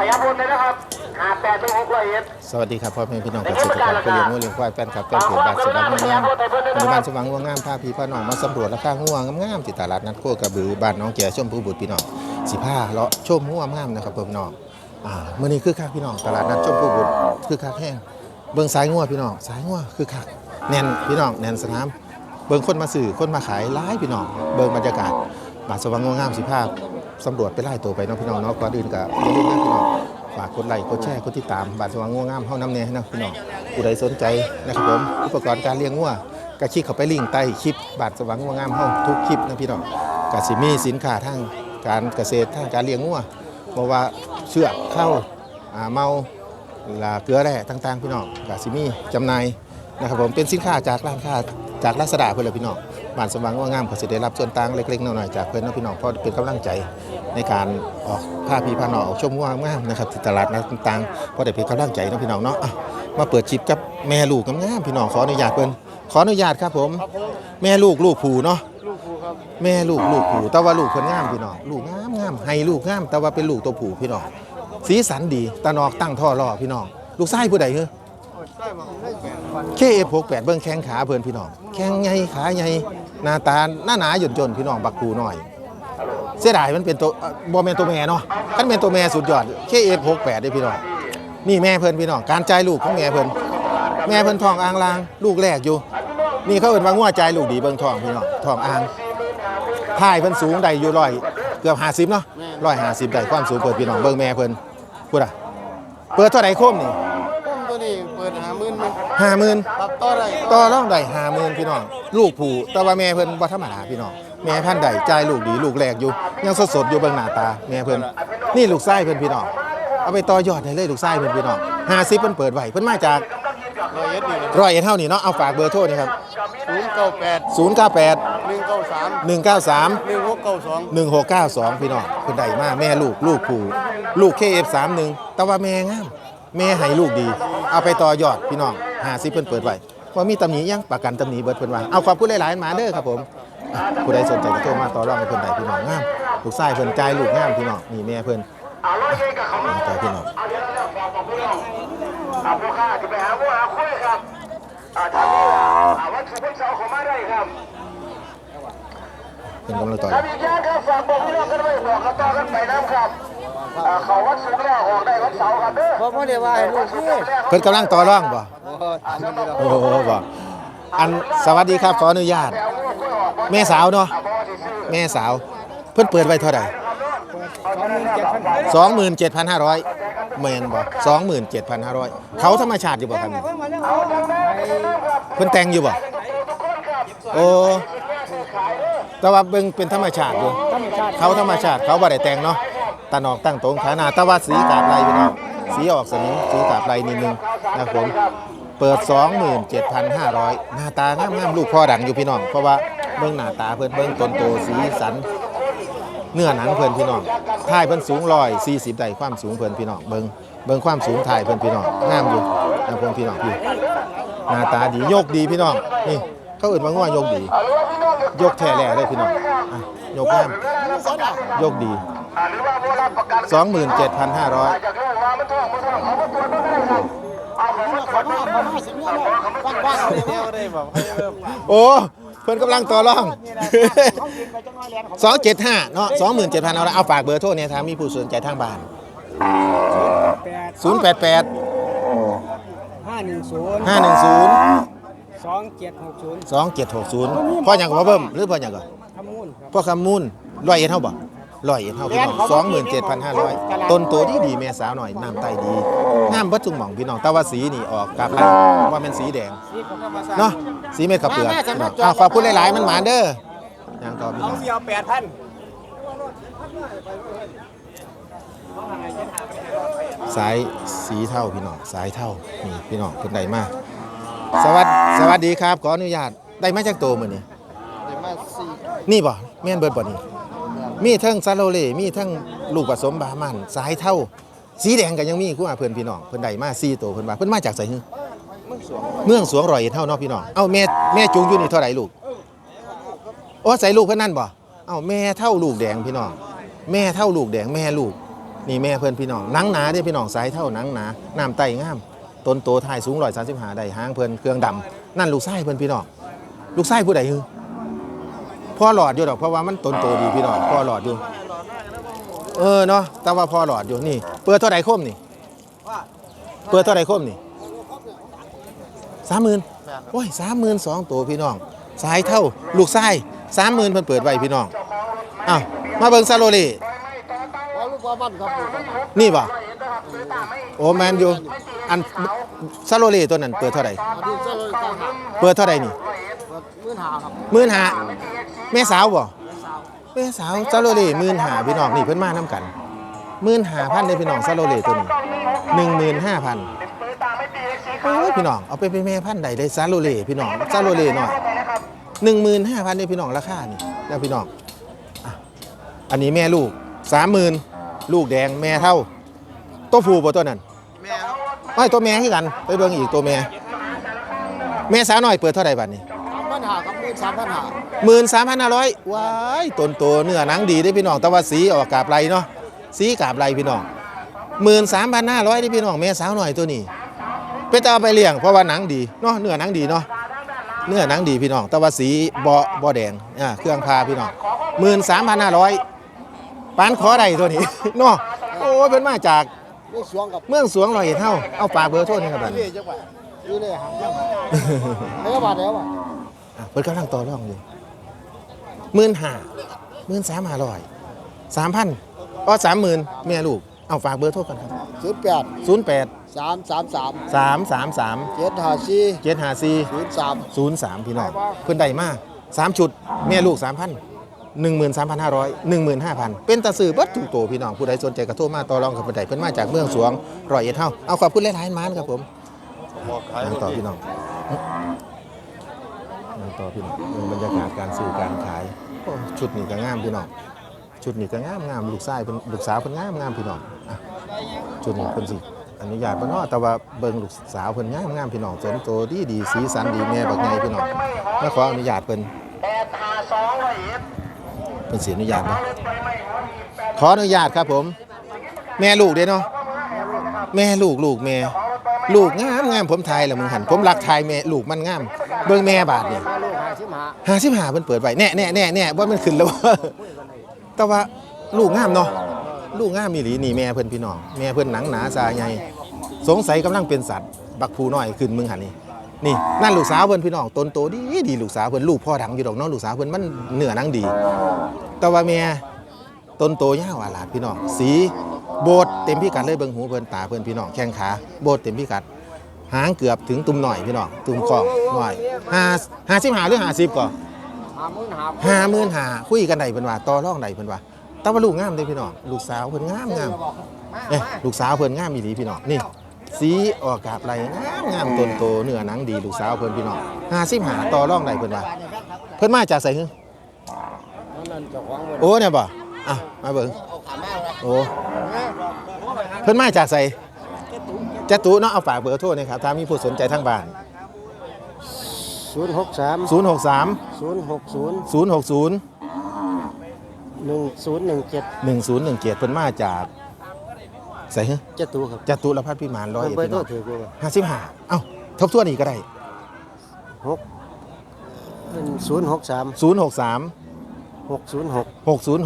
ขยับรถเลยนะครับหาแปดถึงหกร้อยเอ็ด สวัสดีครับพ่อแม่พี่น้องเกษตรกรผู้เลี้ยงงูเลี้ยงควายแฟนคลับแฟนเพจบ้านสว่างงามปัจจุบันสว่างงามพาพี่พาน้องมาสำรวจราคางัวงามๆที่ตลาดนัดโคกระบือบ้านน้องแก่ชมพูบุตรพี่น้องสิผ้าเลาะชมงัวงามนะครับพี่น้องอ่ามื้อนี้คือคักพี่น้องตลาดนัดชมพูบุตรคือคักแห้งเบิ่งสายงัวพี่น้องสายงัวคือคักแน่นพี่น้องแน่นสนามเบิ่งคนมาซื้อคนมาขายหลายพี่น้องเบิ่งบรรยากาศบ้านสว่างงามสิผ้า สำรวจไปไล่ตัวไปเนาะพี่น้องเนาะก่อนอื่นก็อย่าลืมนะพี่น้องฝากกดไลค์กดแชร์กดติดตามบาทสว่างงัวงามเฮาน้ำเนยนะพี่น้องผู้ใดสนใจนะครับผมอุปกรณ์การเลี้ยงงัวกระชิกเข้าไปลิงก์ใต้คลิปบาทสว่างงัวงามเฮาทุกคลิปนะพี่น้องกสิมีสินค้าทางการเกษตรทางการเลี้ยงงัวบ่ว่าเชือกเข้าอ่าเมาลาเกลือแร่ต่างๆพี่น้องกสิมีจำหน่ายนะครับผมเป็นสินค้าจากร้านค้าจากลาซาด้าเพิ่นเลยพี่น้อง บ้านสว่างงัวงามก็สิได้รับส่วนต่างเล็กๆน้อยๆจากเพิ่นเนาะพี่น้องเพราะเป็นกำลังใจในการออกผ้าพีพาหนอออกชมว่างามๆนะครับที่ตลาดนัดต่างๆเพราะได้เป็นกำลังใจเนาะพี่น้องเนาะอะมาเปิดชิปกับแม่ลูกงามๆพี่น้องขออนุญาตเพิ่นขออนุญาตครับผม แม่ลูกลูกผูเนาะลูกครูครับแม่ลูกลูกผูแต่ว่าลูกเพิ่นงามพี่น้องลูกงามงามให้ลูกงามแต่ว่าเป็นลูกตัวผูพี่น้องสีสันดีตานอกตั้งท่อรอพี่น้องลูกชายผู้ใดเฮ้อใช่มาได้แปดพันเคเอฟหกแปดเบิ้งแข้งขาเพิ่นพี่น้องแข้งใหญ่ขาใหญ่ หน้าตาหน้าหนาหย่นจนพี่น้องบักผูน้อย เสียดายมันเป็นตัวเอ่อบ่แม่นตัวแม่เนาะคันเป็นตัวแม่สุดยอดเคเอฟหกแปดได้พี่น้องนี่แม่เพิ่นพี่น้องการจ่ายลูกของแม่เพิ่นแม่เพิ่นทองอ่างลางลูกแรกอยู่ นี่เขาเอิ้นว่างัวจ่ายลูกดีเบิ่งทองพี่น้องทองอ่างท้ายเพิ่นสูงได้อยู่ร้อยเกือบ50เนาะร้อยห้าสิบได้ความสูงเปิดพี่น้องเบิ่งแม่เพิ่นพูดอะเปิดเท่าไหร่โคมนี่ ต้นตัวนี้เปิดหาหมื่น หนึ่งห้าหมื่นตัดต่อได้ต่อรองได้ห้าหมื่นพี่น้อง ลูกผู้แต่ว่าแม่เพิ่นบ่ธรรมดาพี่น้อง แม่พันธุ์ใดจ่ายลูกดีลูกแรกอยู่ ยังสดๆอยู่เบิ่งหน้าตาแม่เพิ่นนี่ลูกไส้เพิ่นพี่น้อง เอาไปต่อยอดได้เลยลูกไส้เพิ่นพี่น้อง50เพิ่นเปิดไว้เพิ่นมาจากร้อยเอ็ดนี่ร้อยเอ็ดเท่านี้เนาะ เอาฝากเบอร์โทรนี่ครับศูนย์เก้าแปด098หนึ่งเก้าสาม193หนึ่งหกเก้าสอง1692พี่น้องเพิ่นได้มาแม่ลูกลูกผู้ลูก KF31 แต่ว่าแม่งามแม่ให้ลูกดี เอาไปต่อยอดพี่น้อง 50เพิ่นเปิดไว้ว่ามีตำหนิยังประกันตำหนิเบิดเพิ่นว่าเอาขอบคุณหลายๆมาเด้อครับผมอะผู้ใดสนใจก็โทรมาต่อรองให้เพิ่นได้พี่น้องงามลูกชายเพิ่นใจายลูกงามพี่น้องนี่แม่เพิ่นอ่าร้อยเอ็ดกับเขามาต่อพี่น้องเอาเดี๋ยวเราบอกบอกพี่น้องอาผู้ค้าจะไปหาผู้หาคุยครับอ่าทางนี้อ่าวัตถุพจน์เสาของมาได้ครับ เพิ่นกำลังต่อถ้ามีแย่ครับฝากบอกพี่น้องกันไว้บอกกันต่อกันไปน้ำครับ เขาวัดสูงแล้วออกได้วัดเสาครับเด้อเพราะพ่อเดี๋ยวว่าให้ลูกพี่เพิ่นกำลังต่อรองบ่โอ้โหบ่อันสวัสดีครับขออนุญาต แม่สาวเนาะแม่สาว เพิ่นเปิดไว้เท่าไหร่สองหมื่นเจ็ดพัน27,500แม่นบ่27,500เขาธรรมชาติอยู่บ่ครับนี่เพิ่นแต่งอยู่บ่โอ้แต่ว่าเบิ่งเป็นธรรมชาติอยู่ธรรมชาติเขาธรรมชาติเขาบ่ได้แต่งเนาะ ตานอกตั้งตรงขาหน้าต่ว่าสีกาบลายพี่น้องสีออกสนิมสีกาบลายนิดนึงนะครับผมเปิด 27,500 หน้าตางามๆลูกพ่อดังอยู่พี่น้อง เพราะว่าเบิ่งหน้าตาเพิ่นเบิ่งต้นโตสีสัน เนื้อหนังเพิ่นพี่น้องถ่ายเพิ่นสูง140ได้ความสูงเพิ่นพี่น้องเบิ่งเบิ่งความสูงถ่ายเพิ่นพี่น้องงามอยู่นะพิ่นพี่น้องพี่หน้าตาดีโยกดีพี่น้องนี่เขาอิ้นว่างัวยกดี ยกแท้แหล่เลยพี่น้องอะยกงามโยกดี หรือว่าผู้รับประกัน27,500จากโรงว่ามันท่องมันท่องเขาก็ตรวจไม่ได้ครับเอาเขามาตรวจไม่ได้เขามาตรวจไม่ได้เนี่ยได้แบบให้เริ่มโอ้เพิ่นกำลังต่อรองเขากินไปจังน้อยแลนของสองเจ็ดห้าเนาะสองหมื่นเจ็ดพันเอาละเอาฝากเบอร์โทรเนี่ยทางมีผู้สนใจทางบ้านแปดศูนย์แปดแปดห้าหนึ่งศูนย์ห้าหนึ่งศูนย์สองเจ็ดหกศูนย์สองเจ็ดหกศูนย์พ่ออย่างกับพ่อเบิ่มหรือพ่ออย่างกับขมูลครับพ่อคำมูลร้อยเอ็ดเท่าบ่ ร้อยเอ็ดเท่าพี่น้องสองหมื่นเจ็ดพันห้าร้อยต้นโตดีดีแม่สาวหน่อยน้ำไตดีงามเบัดทุกหม่องพี่น้องแต่ว่าสีนี่ออกกับลายว่าเป็นสีแดงนี่ของธรรมศาสตร์เนาะสีเม็ดขับเปลือกพี่น้องอ้าวขอบคุณหลายๆมันหมานเด้อย่างต่อพี่เอาน้องเสียวแปดพันสายสีเท่าพี่น้องสายเท่านี่พี่น้องคนใดมากสวัสดสวัสดีครับขออนุญาตได้มาจากโตมือนี่ได้มาสี่นี่บ่แม่นเบิดบ่นี่ มีทั้งซาโลเล่มีทั้งลูกผสมบามันสายเท่า สีแดงก็ยังมีคู่อาเพื่อนพี่น้องเพิ่นได้มา4โตวเพิ่นว่าเพิ่นมาจากไสฮึเมืองสวงเมืองสวงร้อยเอ็ดเท่าเนาะพี่น้องเอ้าแม่แม่จูงอยู่นี่เท่าไหร่ลูกโอ้ใส่ลูกเพิ่นนั่นบ่เอ้าแม่เท่าลูกแดงพี่น้องแม่เท่าลูกแดงแม่ลูก นี่แม่เพื่อนพี่น้องหนังหนาเด้พี่น้องสายเท่าหนังหนาน้ำไตงามต้นโตถ่ายสูงร้อยสามสิบห้าได้หางเพื่อนเครื่องดำนั่นลูกไส้เพื่อนพี่น้องลูกไส้ผู้ใดคือ พ่อหลอดอยู่ดอกเพราะว่ามันต้นโตดีพี่น้องพ่อหลอดอยู่เออเนาะแต่ว่าพ่อหลอดอยู่นี่ เปิดเท่าไหร่คมนี่เปิดเท่าไหร่คมนี่สามหมื่นโอ้ยสามหมื่นสองตัวพี่น้องสายเท่า ลูกไส้สามหมื่นเพิ่นเปิดไว้พี่น้องอ้าวมาเบิ่งซาโลเล่ว่าลูกว่าบ้านครับนี่บ่โอ้แมนอยู่อันซาโลเล่ตัวนั้นเปิดเท่าไหร่อันนี้เจ้าเลยต่างหากเปิดเท่าไหร่นี่มื่นหาครับหมื่นหา แม่สาวบ่แม่สาวซาโลเล่หมื่นหาพี่น้องนี่เพิ่นมานํกันหมื่นหาพันเลยพี่น้องซาโลเล่ตัวนี้หนึ่งหมื่นห้าพันโอ้ยพี่น้องเอาไปเป็นแม่พันธุ์ใดได้ซาโลเล่พี่น้องซาโลเล่หน่อยหนึ่งหมื่นห้าพันเลยพี่น้องราคานี่แล้วพี่น้องอะอันนี้แม่ลูกสามหมื่นลูกแดงแม่เท่าตัวผู้บ่ตัวนั้นแม่ครับไม่ตัวแม่คือกัน ไปเบิ่งอีกตัวแม่แม่สาวน้อยเปิดเท่าไหร่บัดนี้ สามพันหาครับมื่นสามพันหาหมื่นสามพันห้าร้อยว้ายต้นโตเนื้อหนังดีได้อพี่น้องแต่ว่าสีออกกาบไรเนาะสีกาบไรพี่น้องหมื่นสามพันห้าร้อยได้อพี่น้องแม่สาวน้อยตัวนี้เป็นตาเอาไปเลี้ยงเพราะว่าหนังดีเนาะเนื้อหนังดีเนาะเนื้อหนังดีพี่น้องแต่ว่าสีบ่บ่แดงอ่าเครื่องพาพี่น้องหมื่นสามพันห้าร้อยปานขอใดตัวนี้เนาะโอ้ยเป็นมาจากนี่สวงกับเมืองสวงร้อยเอ็ดเท่าเอาปากเบอร์โทษนี่ครับบัดนี้เรื่อยจังหวะอยู่เลยหาจังแล้วบาทแล้วอะอะ เพิ่นกำลังต่อรองอยู่หมื่นห้าหมื่นสามห้าร้อยสามพันอ๋อสามหมื่นแม่ลูก เอาฝากเบอร์โทรกันครับศูนย์แปดศูนย์แปดสามสามสามสามสามสามเจ็ดห้าสี่เจ็ดห้าสี่ศูนย์สามศูนย์สามพี่น้องเพิ่นได้มากสามชุด แม่ลูกสามพันหนึ่งหมื่นสามพันห้าร้อยหนึ่งหมื่นห้าพันเป็นตาสื่อเบัดถูกโตพี่น้องผู้ใดสนใจกระโทรมาต่อรองกับผู้ใดเพิ่นมาจากเมืองสวงร้อยเอ็ดเท่าเอาขอบคุณหลายๆมานครับผมนั่งต่อพี่น้องนั่ง ต่อพี่น้องเบิ่งบรรยากาศการซื้อการขายโอ้ชุดนี้ก็งามพี่น้องชุดนี้ก็งามงามลูกชายเพิ่นลูกสาวเพิ่นงามงามพี่น้องอะชุดนี้เพิ่นสิอนุญาตบ่เนาะแต่ว่าเบิ่งลูกสาวเพิ่นงามงามพี่น้องสมโตดีดีสีสันดีแม่บักใหญ่พี่น้องมาขออนุญาตเพิ่นแปดห้าสองร้อยเอ็ดเป็นเสียอนุญาตไหมขออนุญาตครับผม แม่ลูกเด้เนาะแม่ลูกลูกแม่ ลูกงามงามผมทายแหละมึงหันผมรักทายแม่ลูกมันงาม เบิ่งแม่บาทนี่ห้าลูกหาสิบหาหาสิบหาเพิ่นเปิดไว้แน่แน่แน่แน่ว่ามันขึ้นแล้ว แต่ว่าลูกงามเนาะลูกงามมีหลีนี่แม่เพิ่นพี่น้องแม่เพิ่นหนังหนาซาใหญ่สงสัยกำลังเป็นสัตว์ บักผูน้อยขึ้นมึงหันนี่นี่นั่นลูกสาวเพิ่นพี่น้องต้นโตดีดีลูกสาวเพิ่นลูกพ่อดังอยู่ดอกเนาะลูกสาวเพิ่นมันเนื้อหนังดี แต่ว่าแม่ต้นโตยาวอาลาดพี่น้องสีโบดเต็มพิกัดเลยเบิ่งหูเพิ่นตาเพิ่นพี่น้องแข้งขาโบดเต็มพิกัด หางเกือบถึงตุ่มหน่อยพี่น้องตุ่มคองหน่อยห้าห้าสิบหาหรือห้าสิบก่อนหามื่นหาห้าหมื่นหาคุยกันได้เพิ่นว่าต่อรองได้เพิ่นว่าแต่ว่าลูกงามเด้พี่น้องลูกสาวเพิ่นงามงามเอ้ลูกสาวเพิ่นงามอีหลีพี่น้องนี่สีออกกาบไหลงามงามต้นโตเนื้อหนังดีลูกสาวเพิ่นพี่น้องห้าสิบหาต่อรองได้เพิ่นว่าเพิ่นมาจากไสหึนั่จ้าของเงินโอ้เนี่ยบ่อะมาเบิ่งโอ้เพิ่นมาจากไส จตุเนาะเอาฝากเบอร์โทรหนะครับถ้ามีผู้สนใจทางบ้าน ศูนย์หกสาม063 ศูนย์หกศูนย์060 หนึ่งศูนย์หนึ่งเจ็ด1017เพิ่นมาจากไสหึเจ็ดตัวครับจตุรพัฒน์พิมานร้อยเอ็ดเบอพี่ร์โทน้รองถือกูว่าห้าสิบห้าเอ้าทบทวนอีกก็ได้ หกศูนย์หกสามศูนย์หกสามหกศูนย์หกหกศูนย์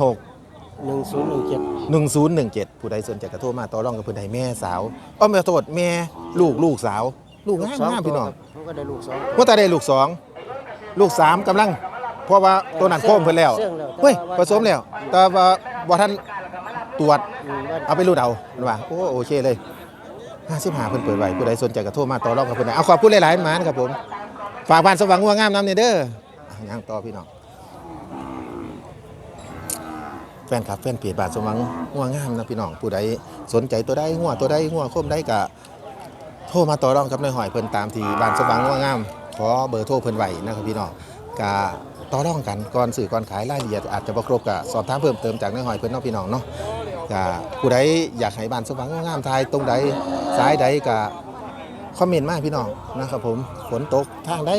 หกหนึ่งศูนย์หนึ่งเจ็ดหนึ่งศูนย์หนึ่งเจ็ดผู้ใดสนใจกระโทรมาต่อรองกับเพื่อนใดแม่สาวอ้อมแม่โทษแม่ลูกลูกสาว ลูกง่ายง่ายพี่น้องเขาก็ได้ลูกสองว่าแต่ได้ลูกสองลูกสามกำลัง เพราะว่าตัวนั้นโค้งเพิ่นแล้วเฮ้ยผสมแล้ว แต่ว่าบ่ท่านตรวจ อืมว่าเอาไปรูดเอาว่าโอ้โอเคเลยห้าสิบห้าเพิ่นเปิดไว้ผู้ใดสนใจกระโทรมาต่อรองกับเพิ่นได้เอาขอบคุณหลายๆหมานครับผม ฝากบ้านสว่างงัวงามน้ำเนี่ยเด้ออะย่างต่อพี่น้อง แฟนคลับแฟนเพจบ้านสว่างงัวงามนะพี่น้องผู้ใดสนใจตัวใดงัวตัวใดงัวคมใดกะโทรมาต่อรองกับนายหอยเพิ่นตามที่บ้านสว่างงัวงาม ขอเบอร์โทรเพิ่นไว้นะครับพี่น้องกะต่อรองกันก่อนสื่อก่อนขายรายละเอียดอาจจะบ่ครบกะสอบถามเพิ่มเติมจากนายหอยเพิ่นเนาะพี่น้องเนาะกะผู้ใดอยากให้บ้านสว่างงัวงามทายตรงใดสายใดกะคอมเมนต์มาพี่น้องนะครับผมฝนตกทางใด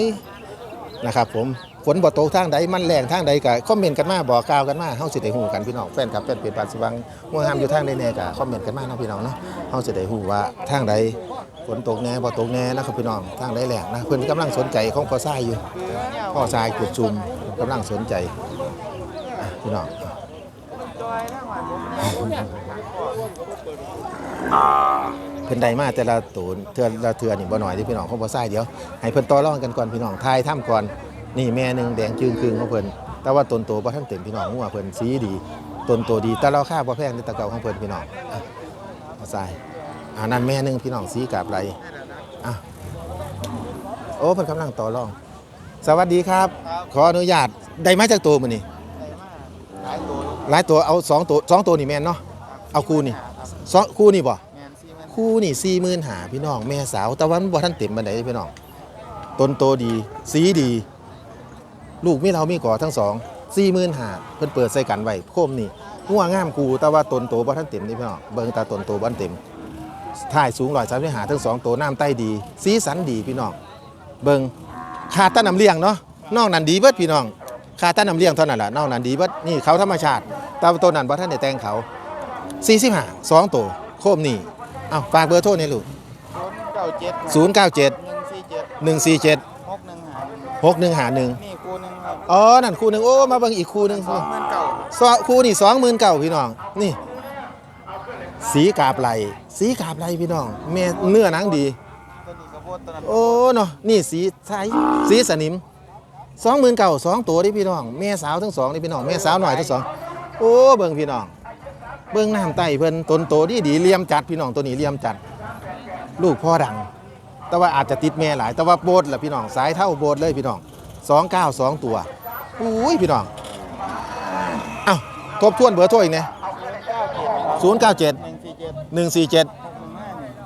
นะครับผม ฝนบ่ตกทางใดมันแรงทางใดก็คอมเมนต์กันมาบอกกล่าวกันมาเฮาสิได้ฮู้กันพี่น้องแฟนคลับแฟนเพจปานสว่างง่วงงามอยู่ทางใดแน่ก็คอมเมนต์กันมาเนาะพี่น้องเนาะเฮาสิได้ฮู้ว่าทางใดฝนตกแน่บ่ตกแน่นะครับพี่น้องทางใดแรงนะเพิ่นกำลังสนใจของพ่อทรายอยู่พ่อทรายกุดชุมกำลังสนใจอะพี่น้องเพิ่นได้มาแต่ละตูนเทือละเทือนี่บ่น้อยที่พี่น้องของบ่ทรายเดี๋ยวให้เพิ่นต่อรองกันก่อนพี่น้องทายถ้ำก่อน นี่แม่หนึงแดงจึงครึ่งของเพิ่นแต่ว่าตนโตบ่ทันเต็มพี่น้องงัวเพิ่นสีดีตนโตดีแต่ราคาบ่แพงในตะเก่าของเพิ่นพี่น้องอะบ่ทรายอ่านั่นแม่หนึงพี่น้องสีกาบไหลอะโอ้เพิ่นกำลังต่อรอง สวัสดีครับ ขออนุญาตได้มาจากตัวมื้อนี้หลายตัวเอาสองตัวสองตัวนี่แม่นเนาะเอาคู่นี่สองคู่นี่บ่คู่นี่สี่หมื่นหาพี่น้องแม่สาวแต่ว่ามันบ่ทันเต็มบันไดพี่น้องต้นโตดี สีดี ลูกมีเรามีก่อทั้งสองสี่หมื่นหาเพิ่นเปิดใส่กันไว้โคมนี่งัวงามกูแต่ว่าต้นโตบ่ทันเต็มนี่พี่น้องเบิ่งตาต้นโตบ่ทันเต็มถ่ายสูงร้อยสามสิบหาทั้งสองตัวน้ำใต้ดี สีสันดีพี่น้องเบิ่งขาดแต้นน้ำเลี้ยงเนาะนอกนั้นดีเบิดพี่น้องขาดแต้นน้ำเลี้ยงเท่านั้นแหละนอกนั้นดีเบิดนี่เขาธรรมชาติแต่ว่าตัวนั้นบ่ทันได้แต่งเขา45สองตัวโคมนี่เอ้าฝากเบอร์โทรนี่ลูกศูนย์เก้าเจ็ด097หนึ่งสี่เจ็ด147หกหนึ่งหาหนึ่ง อ๋อนั่นคู่หนึ่งโอ้มาเบิ่งอีกคู่หนึ่งสองหมื่นเก่าสองคู่นี่สองหมื่นเก่าพี่น้องนี่ สีกาบไหลสีกาบไหลพี่น้องแม่เนื้อหนังดี ตัวนี้กระโพดตัวนั้นโอ้เนาะนี่สีใสสีสนิมสองหมื่นเก่าสองตัวนี่พี่น้องแม่สาวทั้งสองนี่พี่น้องแม่สาวหน่อยทั้งสองโอ้เบิ่งพี่น้อง เบิ่งน้ำไตเพิ่นตนโตดีดีๆเหลี่ยมจัดพี่น้องตัวนี้เหลี่ยมจัด ลูกพ่อดัง แต่ว่าอาจจะติดแม่หลาย แต่ว่าโบดแหละพี่น้องสายเท่าโบดเลยพี่น้องสองเก้าสองตัว อุ้ยพี่น้องเอ้าทบทวนเบอร์โทรอีกนะศูนย์เก้าเจ็ดหนึ่งสี่เจ็ด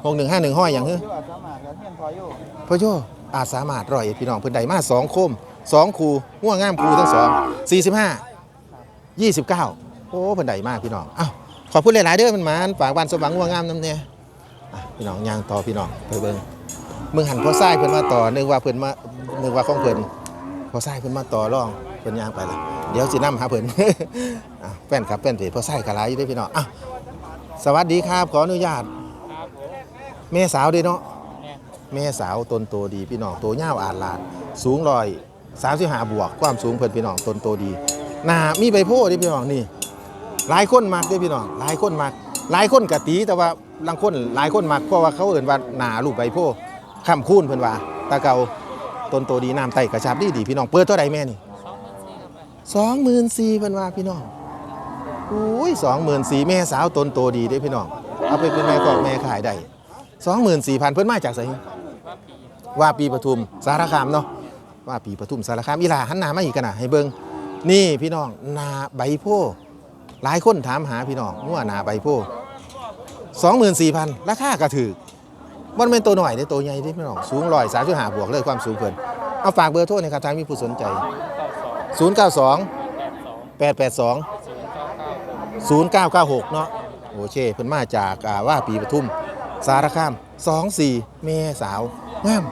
หกหนึ่งห้าหนึ่งห้อยอย่างเฮ้ยพออยู่พ่อโยอาจสามารถร้อยพี่น้องเพิ่อนใดมาสองคมสองคูง่วงงามคูทั้งสองสี่สิบห้ายี่สิบเก้าโอ้เพิ่อนใดมากพี่น้องเอ้าขอบคุณหลายๆเด้อมันมาฝากบ้านสมหวังง่วงงามน้ำเนี่ยพี่น้องย่างต่อพี่น้องไปเบิ่งมึงหันพ่อทรายเพิ่อนมาต่อนึกว่าเพิ่อนมานึกว่าของเพิ่อน พ่อทรายเพิ่นมาต่อรองเพิ่นย่างไปละเดี๋ยวสินำหาเพิ่น อะแฟนครับแฟนเพจพ่อทรายกะหลายอยู่เด้อพี่น้องอะสวัสดีครับขออนุญาตครับผมแม่สาวเด้อเนาะเนี่ยแม่สาวตนโตดีพี่น้องโตยาวอาดลาด สูงร้อยสามสิบห้าบวกความสูงเพิ่นพี่น้องตนโตดีหน้ามีใบโพธิ์เดิพี่น้องนี่ หลายคนมักเด้พี่น้องหลายคนมักหลายคนกะตีแต่ว่าบางคนหลายคนมักเพราะว่าเขาเอ่นว่าหน้าลูกใบโพธิ์คำคูนเพิ่นว่าตาเก่า ต้นโตดีน้ำไตกระชับดีดีพี่น้องเปิดเท่าใดแม่นี่สองหมื่นสี่เพิ่นว่าพี่น้องอุ้ยสองหมื่นสี่แม่สาวต้นโตดีเด้พี่น้องเอาไปเป็นแม่กอกแม่ขายได้สองหมื่นสี่พันเพิ่นมาจากไสว่าปีปทุมสารคามเนาะว่าปีปทุมสารคามอีหลาหันหน้ามาอีกกันนะให้เบิ้งนี่พี่น้องนาใบโพหลายคนถามหาพี่น้องว่านาใบโพสองหมื่นสี่พันราคากระถือ มันเป็นตัวหน่อยได้ตัวใหญ่ได้พี่น้องสูงร้อยสามสิบห้าบวกเลยความสูงเพิ่นเอาฝากเบอร์โทรหนะครับทางมีผู้สนใจ 0 9 2 8 8 2 0 9 9 6 เนาะโอเคเพิ่นมาจากอ่าว่าปีปทุม สารคาม 24 เมสาวงาม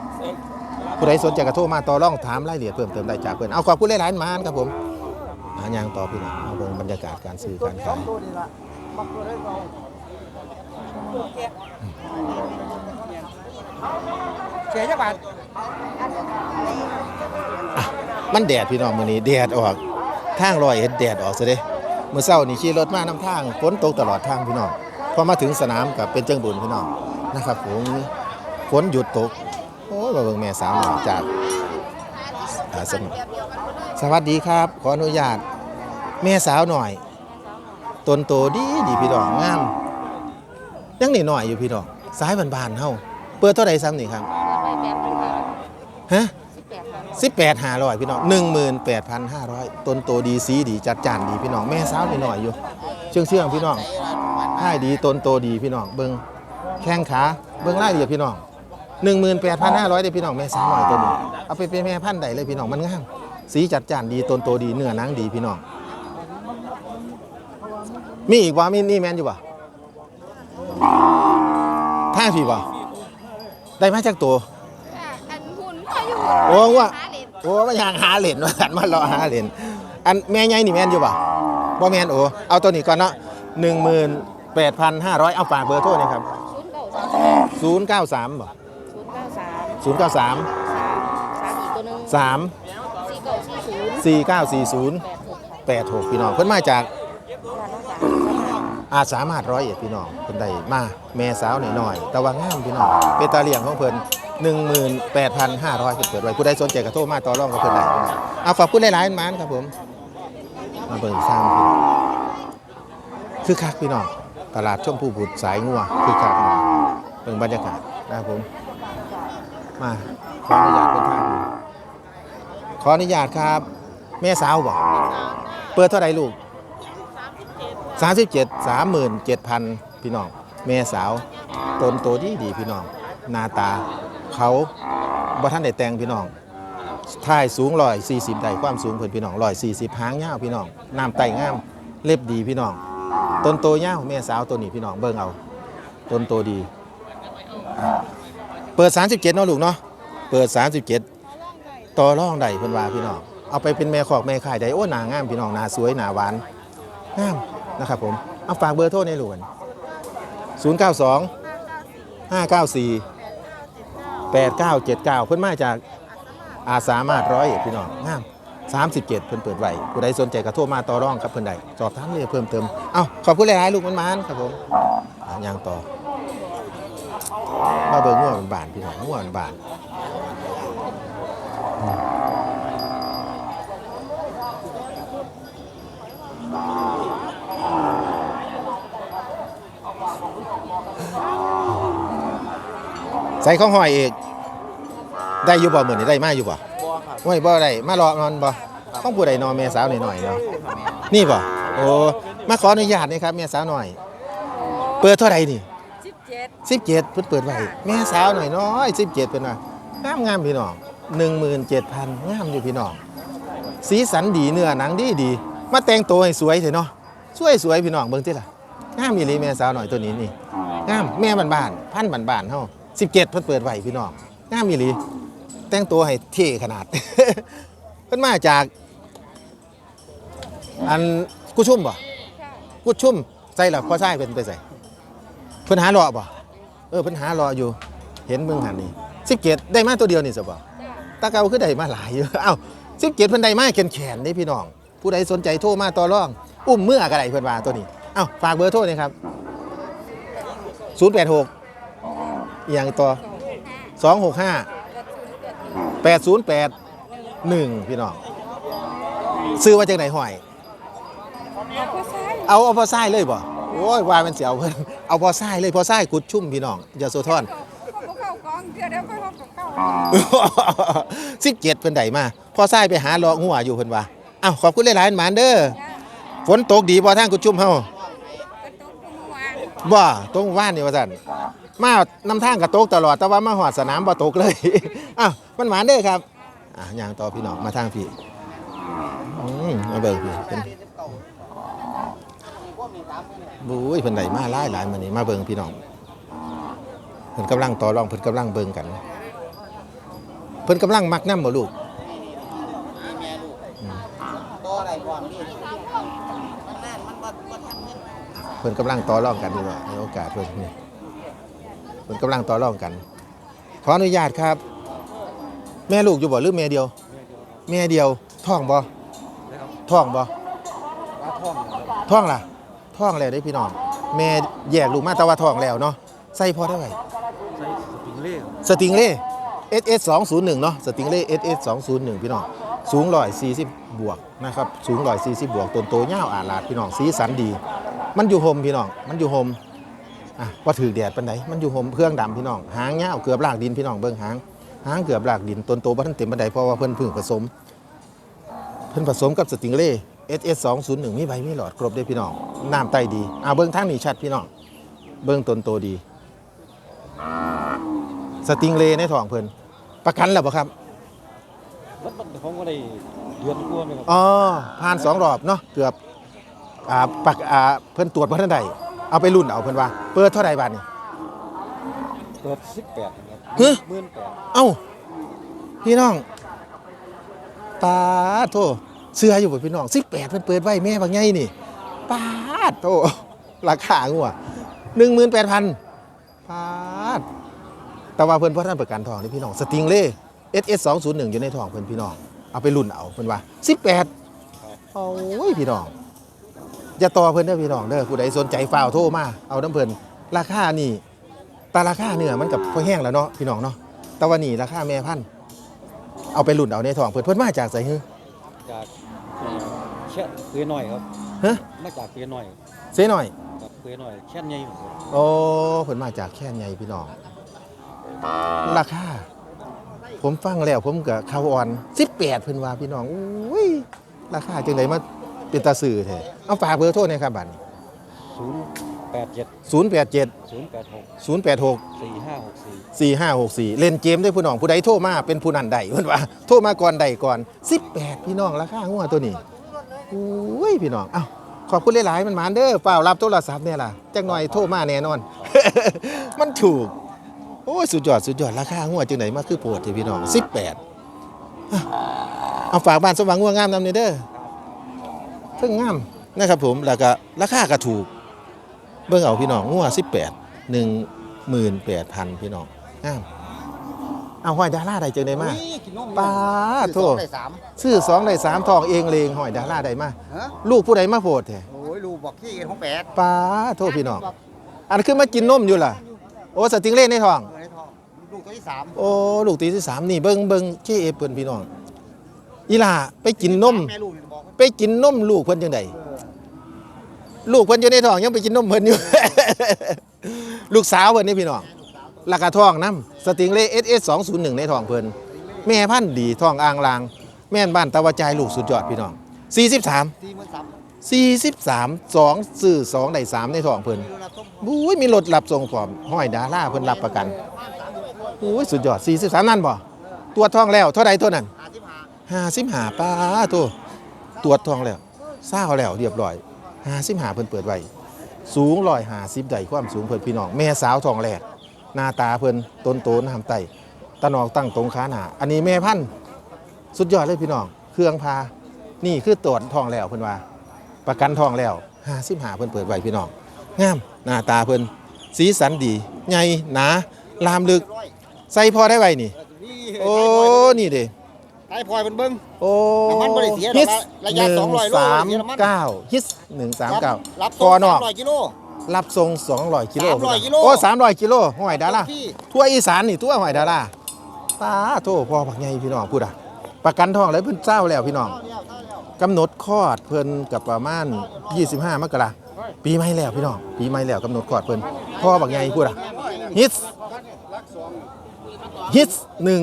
ผู้ใดสนใจกระโทรมาต่อร่องถามรายละเอียดเพิ่มเติมได้จากเพิ่นเอาขอบคุณหลายๆมานครับผมหาอย่างต่อพี่น้องเอาเบิ่งบรรยากาศการซื้อการขาย เสียจักบาทมันแดดพี่น้องมื้อนี้แดดออกทางลอยเห็นแดดออกซะเด้เมื่อเช้านี่ขี่รถมานำทางฝนตกตลอดทางพี่น้องพอมาถึงสนามกับเป็นเจังบุญพี่น้องนะครับผมฝนหยุดตกโอ้ยมาเบิ่งแม่สาวหน่อยจากาสมุสวัสดีครับ ขออนุญาต แม่สาวหน่อยตนโตดีดีพี่น้องงามยังนี่หน่อยอยู่พี่น้องสายบานๆเฮา เปิดเท่าใดซ้ำนี่ครับฮะสิบแปดห้าร้อยพี่น้องหนึ่งหมื่นแปดพันห้าร้อยต้นโตดีสีดีจัดจานดีพี่น้องแม่สาวนิดหน่อยอยู่ เชื่องเชื่องๆพี่น้องให้ดีต้นโตดีพี่น้องเบิ้งแข้งขาเบิ้งไล่เดียพี่น้องหนึ่งหมื่นแปดพันห้าร้อยเด้พี่น้องแม่สาวหน่อยตัวนี้เอาไปเป็นแม่พันธุ์ใดเลยพี่น้องมันงามสีจัดจานดีต้นโตดีเนื้อหนังดีพี่น้องมีอีกว่ามีนี่แมนอยู่ป่ะท่าพี่ป่ะ ได้มาจากตัว อันหุ่นพออยู่โอ้ว่า หาเหรียญโอ้มันยังหาเหรียญว่าสันมารอหาเหรียญอันแม่ใหญ่นี่แม่นอยู่ป่ะบ่แม่นโอ้เอาตัวนี้ก่อนเนาะหนึ่งหมื่นแปดพันห้าร้อยเอาฝากเบอร์โทรหนี่อยครับศูนย์เก้าสามศูนย์เก้าสามบ่ศูนย์เก้าสามศูนย์เก้าสามสามสามอีกตัวหนึ่งสามสี่เก้าสี่ศูนย์สี่เก้าสี่ศูนย์แปดหกค่ะแปดหกพี่น้องเพิ่นมาจากร้านน้องสาวสาม อาสามารถร้อยเอ็ดพี่น้องเพิ่นได้มาแม่สาวหน่อยๆแต่ว่างามพี่น้องเป็นตาเลี้ยงของเพิ่น18,500เพิ่นเปิดไว้ผู้ใดสนใจก็โทรมาต่อรองกับเพิ่นได้พี่น้องเอาขอบคุณหลายๆมานครับผมมาเบิ่งซ้ำพี่น้องคือคักพี่น้องตลาดชมพูบุตรสายงัวคือคักพี่น้องเบิ่งบรรยากาศนะครับผมมาขออนุญาตเป็นท่างขออนุญาตครับ แม่สาวบ่เปิดเท่าไรลูก 37 37,000 พี่น้องแม่สาวตนโตดีดีพี่น้องหน้าตาเขาบ่ท่านได้แต่งพี่น้องท่ายสูงร้อยสี่สิบได้ความสูงเพิ่นพี่น้องร้อยสี่สิบหางยาวพี่น้องน้ำไตงามเล็บดีพี่น้องต้นโตยาวแม่สาวตัวนี้พี่น้องเบิ่งเอาต้นโตดี เปิด 37เนาะลูกเนาะเปิด 37 ต่อรองได้เพิ่นว่าพี่น้องเอาไปเป็นแม่ขอกแม่ขายได้โอ้หน้างามพี่น้องหน้าสวยหน้าหวานงาม นะครับผมเอาฝากเบอร์โทรในหลวน092 594 8979 เพิ่นมาจากอาสามารถร้อยเอ็ดพี่น้องงาม37 เพิ่นเปิดไว้ผู้ใดสนใจก็โทรมาต่อรองครับเพิ่นได้สอบถามเลยเพิ่มเติมเอาขอบคุณหลายๆลูกมันมานครับผมอะยังต่อมาเบิ่งง่วงบานพี่น้องง่วงบาน ใส่ข้องหอยเอกได้อยู่บ่เหมือนนี่ได้มาอยู่บ่บ่ครับว่าบ่ได้มารอนอนบ่ต้องผู้ใดนอนแม่สาวหน่อยๆเนาะนี่บ่โอ้มาขออนุญาตนะครับแม่สาวหน่อย เปิดเท่าไหร่นี่สิบเจ็ดสิบเจ็ดเพิ่นเปิดไว้แม่สาวหน่อยน้อยสิบเจ็ดเป็นว่างามงามพี่น้องหนึ่งหมื่นเจ็ดพันงามอยู่พี่น้องสีสันดีเนื้อหนังดีดีมาแต่งตัวให้สวยเถอะเนาะสวยสวยพี่น้องเบิ่งติล่ะงามอีหลีแม่สาวหน่อยตัวนี้นี่งามแม่บ้านบ้านๆพันบ้านบ้านๆเฮา สิบเจ็ดเพิ่นเปิดไว้พี่น้องงามอีหลีแต่งตัวให้เท่ขนาด เพิ่นมาจาก อันกุชุ่มบ่กุชุ่มใส่หลักพอใช่เป็นไปใส่เพิ่นหารอบ่เออเพิ่นหารออยู่ เห็นเบิ่งหันนี่17ได้มาตัวเดียวนี่ซะบ่ตาเก่าคือได้มาหลายอยู่เอ้า17เพิ่นได้มาแขนๆเด้พี่น้อง ผู้ใดสนใจโทรมาต่อรอง อุ้มเมื่อก็ได้เพิ่นว่าตัวนี้เอ้าฝากเบอร์โทรหน่อยครับ086 อีหยังต่อ265 808 1พี่น้องซื้อมาจากไหนห้อย เอาเอาพอไส้เลยบ่โอ้ยว่ามันเสียวเพิ่นเอาพอไส้เลยพอไส้กุดชุ่มพี่น้องอย่าโซทอนเขาเข้ากองเดี๋ยวเดี๋ยวเขาเข้าสิบเจ็ดเพิ่นได้มาพอไส้ไปหาเลาะหัวอยู่เพิ่นว่าอ้าวขอบคุณหลายๆหมานเด้อฝนตกดีบ่ทางกุดชุ่มเฮาประตูกุมวางบ่ตรงว่านนี่ว่าซั่น มานำทางก็ตกตลอด แต่ว่ามาหอดสนามบ่ตกเลย อ้าวมันหมานเด้อครับอะย่างต่อพี่น้องมาทางพี่อืมมาเบิ่งพี่เป็นบุ้ยเพิ่นได้มาหลายหลายมื้อนี้มาเบิ่งพี่น้องเพิ่นกำลังต่อรองเพิ่นกำลังเบิ่งกัน เพิ่นกำลังมักน้ำบ่ลูกเพิ่นกำลังต่อรองกันอยู่ว่าโอกาสเพิ่นนี่ นกำลังต่อรองกัน ขออนุญาตครับ แม่ลูกอยู่บ่หรือแม่เดียว แม่เดียวท้องบ่ท้องบ่ปลาท่องนะครับท้องล่ะท้องแล้วได้พี่น้องแม่แยกลูกมาแต่ว่าท้องแล้วเนาะใส่พอได้ไหมใช้สปริงเล่ครับสติงเล่ SS 201เนาะสติงเล่ SS 201พี่น้องสูง140บวกนะครับสูง140บวกต้นโตยาวอาลาดพี่น้องสีสันดี มันอยู่โฮมพี่น้องมันอยู่โฮม อะว่าถือแดดปานใดมันอยู่โฮมเครื่องดำพี่น้องหางยาวเกือบลากดินพี่น้องเบิ่งหางหางเกือบลากดินต้นโตบ่ทันเต็มปานใดเพราะว่าเพิ่นเพิ่งผสม เพิ่นผสมกับสติงเล่ SS 201มีใบมีหลอดครบเด้พี่น้องน้ำไตดีอ่าเบิ่งทางนี้ชัดพี่น้องเบิ่งต้นโตดีสติงเล่ในท้องเพิ่นประกันแล้วบ่ครับมันมันผมก็ได้เดือนกว่าไหมครับอ๋อผ่านสองรอบเนาะเกือบอ่าปักอ่าเพิ่นตรวจบ่ทันใด เอาไปรุ่นเอาเพิ่นว่า เปิดเท่าใดบาทนี่เปิดสิบแปดครับเฮ้ยหมื่นแปดเอ้า พี่น้องปาดโทเสื้ออยู่บ่พี่น้อง18เพิ่นเปิดไว้แม่บางใหญ่นี่ปาดโทราคางัว18,000ปาดแต่ว่าเพิ่นบ่ทันประกันทองนี่พี่น้องสติงเล่ SS 201อยู่ในท้องเพิ่นพี่น้องเอาไปรุ่นเอาเพิ่นว่า18โอ้ยพี่น้อง อย่าต่อเพิ่นเด้อพี่น้องเด้อผู้ใดสนใจฟ้าวโทรมาเอาน้ำเพิ่นราคานี่แต่ราคาเนื้อมันกับพอแห้งแล้วเนาะพี่น้องเนาะแต่ว่านี่ราคาแม่พันธุ์เอาไปรุ่นเอาในท้องเพิ่นเพิ่นมาจากไสฮือจากเอ่อเช่นเพื่อหน่อยครับฮะมาจากเพื่อหน่อยเซหน่อย กับเพื่อหน่อยเช่นใหญ่ครับโอ้เพิ่นมาจากแค่นใหญ่พี่น้อง ราคา ผมฟังแล้วผมก็เข้าอ่อน18เพิ่นว่าพี่น้องอุ้ยราคาจังไดมา เป็นตาสื่อแท้เอาฝากเบอร์โทรหน่อยครับบัดนี้ศูนย์แปดเจ็ด087ศูนย์แปดหก086สี่ห้าหกสี่ 4564 เล่นเกมได้ผู้น้องผู้ใดโทรมาเป็นผู้นั้นใดเพิ่นว่า โทรมาก่อนใดก่อน 18 พี่น้องราคางัวตัวนี้อุ้ยพี่น้องเอ้าขอบคุณหลายๆมันหมานเด้อเปล่ารับโทรศัพท์เนี่ยล่ะจักหน่อยโทรมาแน่นอน มันถูก โอ้ยสุดยอดสุดยอดราคางัวจังไหนมาคือโปวดที่พี่น้อง 18อะเอาฝากบ้านสมหวังงัวงามนำเนี่ยเด้อ เพิ่งงามนะครับผมแล้วก็ราคาก็ถูก เบิ่งเอาพี่น้องงัว18 18,000 พี่น้องงามเอาห้อยดาราได้จังไดมาป้าโทษได้สามซื้อ2ได้3ทองเองเลงห้อยดาราได้มาฮะลูกผู้ใดมาโพดแท้โอ้ยลูกบอกที่ของแปดป้าโทษพี่น้องอันนนคือมากินนมอยู่ล่ะ โอ้สติงเล่นในท้องเออในท้องลูกตัวที่สามโอ้ลูกตีที่สามนี่เบิ้งเบิ้งเคเอเปิ้นพี่น้องอีหล่าไปกินนมแม่ลูกนี่บอก ไปกินนมลูกเพิ่นจังไดลูกเพิ่นอยู่ในท้องยังไปกินนมเพิ่นอยู่ ลูกสาวเพิ่นนี่พี่น้องราคาท้องน้ำสติงเล่ SS 201ในท้องเพิ่นแม่พันธุ์ดีท้องอ่างลาง แม่นบ้านตะวจายลูกสุดยอดพี่น้อง43สี่หมื่นสาม43 2ซื้อ2ได้3ในท้องเพิ่นดูแลต้มบุ้ยมีรถรับส่งพร้อมห้อยดาราเพิ่นรับประกันโอ้ยสุดยอด43นั่นบ่ตรวท้องแล้วเท่าใดเท่านั้นหาสิบห้า55ป้าตัว ตรวจท้องแล้วเศร้าแล้วเรียบร้อย55เพิ่นเปิดไว้สูง150ได้ความสูงเพิ่นพี่น้องแม่สาวทองแรกหน้าตาเพิ่นต้นโตน้ำไตตะนอกตั้งตรงขาหนาอันนี้แม่พันธุ์สุดยอดเลยพี่น้อง เครื่องพา นี่คือตรวจทองแล้วเพิ่นว่า ประกันทองแล้ว55เพิ่นเปิดไว้พี่น้องงามหน้าตาเพิ่นสีสันดีใหญ่หนาลามลึก ใส่พอได้ไว้นี่นี่โอ้นี่เด้ ไอ้พลอยเป็นเบิ้งโอ้น้ำมันบ่ได้เสียดอกฮิสระยะ200โลสามเสียน้ำมัน เก้าฮิสหนึ่งสามเก้ารับพอนอกร้อยกิโล รับทรงสองร้อยกิโล300กิโล โอ้สามร้อยกิโลห้อยดาราที่ทั่วอีสานนี่ทั่วห้อยดาราตาโทพ่อผักใหญ่พี่น้องพูดอะ ประกันทองแล้วเพิ่นเจ้าแล้วพี่น้องเท่าแล้วเท่าแล้วกำหนดคลอดเพิ่นกับประมาณ 25 มกราปีใหม่แล้วพี่น้องปีใหม่แล้วกำหนดคลอดเพิ่นพ่อบักใหญ่พูดอะฮิตฮิต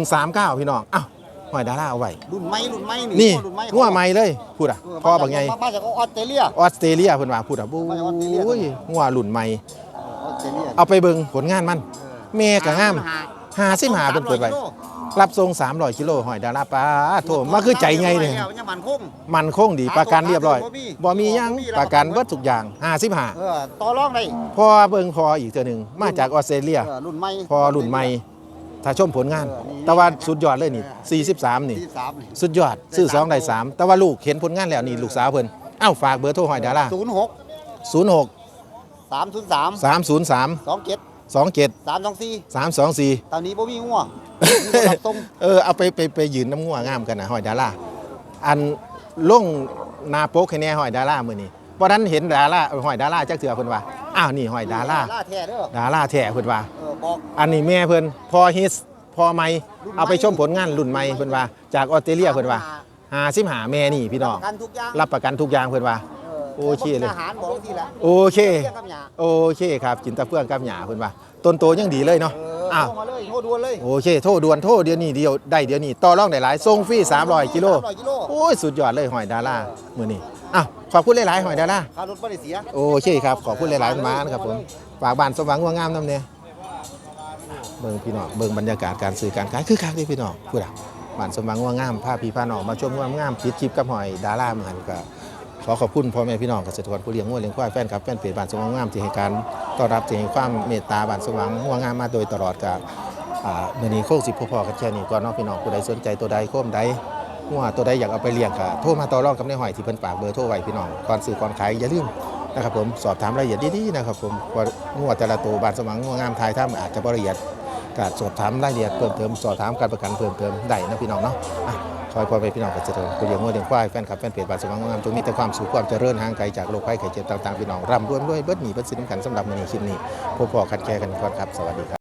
139 พี่น้องอ้าว หอยดาราเอาไว้รุ่นไม้รุ่นไม้นี่รุ่นไม้งัวใหม่เลยพูดอะพ่อบักใหญ่มาจากออสเตรเลียออสเตรเลียเพิ่นว่าพูดอะบูมาจากออสเตรเลีย้ยงัวรุ่นใหม่ออสเตรเลียเอาไปเบิ่งผลงานมันแม่ก็งาม55เพิ่นเปิดไว้รับทรง300กิโลหอยดาราปลาโถมาคือใจไงเนี่ยยังมันคงมันคงดีประกันเรียบร้อยบ่มีบ่มีหยังบ่มีประกันเบิดทุกอย่าง55เออต่อรองได้พอเบิ่งพออีกเทื่อหนึงมาจากออสเตรเลียเออรุ่นใหม่พอรุ่นใหม่ ถ้าชมผลงานเออนี่แต่ว่าสุดยอดเลยนี่43 นี่ ที่สามนี่สุดยอดซื้อ2ได้3แต่ว่าลูกเห็นผลงานแล้วนี่ลูกสาวเพิ่นเอ้าฝากเบอร์โทรหอยดาราศูนย์หก06 สามศูนย์สาม303 สองเจ็ด27 สามสองสี่324 ตอนนี้บ่มีง่วงมีคนรับส่งเออเอาไปไปไปยืนน้ำงัวงามกันนะหอยดาราอันลงหนาโป๊กให้แน่หอยดารามื้อนี้บ่นั้นเห็นดาราเออหอยดาราจักเทื่อเพิ่นว่าอ้าวนี่หอยดาราล่าแท้เด้อดาราแท้เพิ่นว่าเออ บอกอันนี้แม่เพิ่นพอฮิตพอไม่เอาไปชมผลงานรุ่นใหม่เพิ่นว่าจากออสเตรเลียเพิ่นว่าหาสิบหาแม่นี่พี่น้องประกันทุกอย่างรับประกันทุกอย่างเพิ่นว่า โอเคเลย อาหารบอกทีละโอเค เรียกกับหยาโอเคครับกินแตะเพื่องกับหยาเพิ่นว่าต้นโตยังดีเลยเนาะเอออ้าวโทรมาเลยโทรด่วนเลยโอเคโทษด่วนโทษเดี๋ยวนี้เดียวได้เดี๋ยวนี้ต่อรองได้หลายส่งฟรี300กิโล300กิโลโอ้ยสุดยอดเลยหอยดารามื้อนี้อ้าวขอบคุณหลายๆหอยดาราค่ารถบ่ได้เสีย โอเคครับขอบคุณหลายๆมานะครับผมฝากบ้านสมหวังว่างามนำเนี่ย เบิ่งพี่น้องเบิ่งบรรยากาศการซื้อการขายคือคักเด้พี่น้องพูดอะบ้านสมหวังว่างามพาพี่พาน้องมาชมว่างามปิดคลิปกับหอยดาราเหมือนก็ขอขอบคุณพ่อแม่พี่น้องเกษตรกรผู้เลี้ยงงัวเลี้ยงควายแฟนครับแฟนเพจบ้านสมหวังว่างามที่ให้การต้อนรับที่ให้ความเมตตาบ้านสมหวังว่างามมาโดยตลอดกับอ่ามื่อนี้โค้งสิบพ่อกันแค่นี้ก่อนเนาะพี่น้องผู้ใดสนใจตัวใดโค้มใดงัวตัวใดอยากเอาไปเลี้ยงก็โทรมาต่อรองกับในหอยที่เพิ่นฝากเบอร์โทรไว้พี่น้องก่อนซื้อก่อนขายอย่าลืมนะครับผมสอบถามรายละเอียดดีๆนะครับผมว่างัวแต่ละตัวบานสมังงัวงามทายถ้าอาจจะบ่ละเอียด ก็สอบถามรายละเอียดเพิ่มเติมสอบถามการประกันเพิ่มเติมได้นะพี่น้องเนาะอะคอยพอไปพี่น้องกันเจริญกูเลี้ยงงัวเลี้ยงควายแฟนคลับแฟนเพจบานสมังงัวงามจงมีแต่ความสุขความเจริญห่างไกลจากโรคภัยไข้เจ็บต่างๆพี่น้องร่ำรวยด้วยเบิดหนีเบิดสินสำขันสำหรับมือนี้คลิปนี้พบพอกัดแค่กันก่อนครับสวัสดีครับ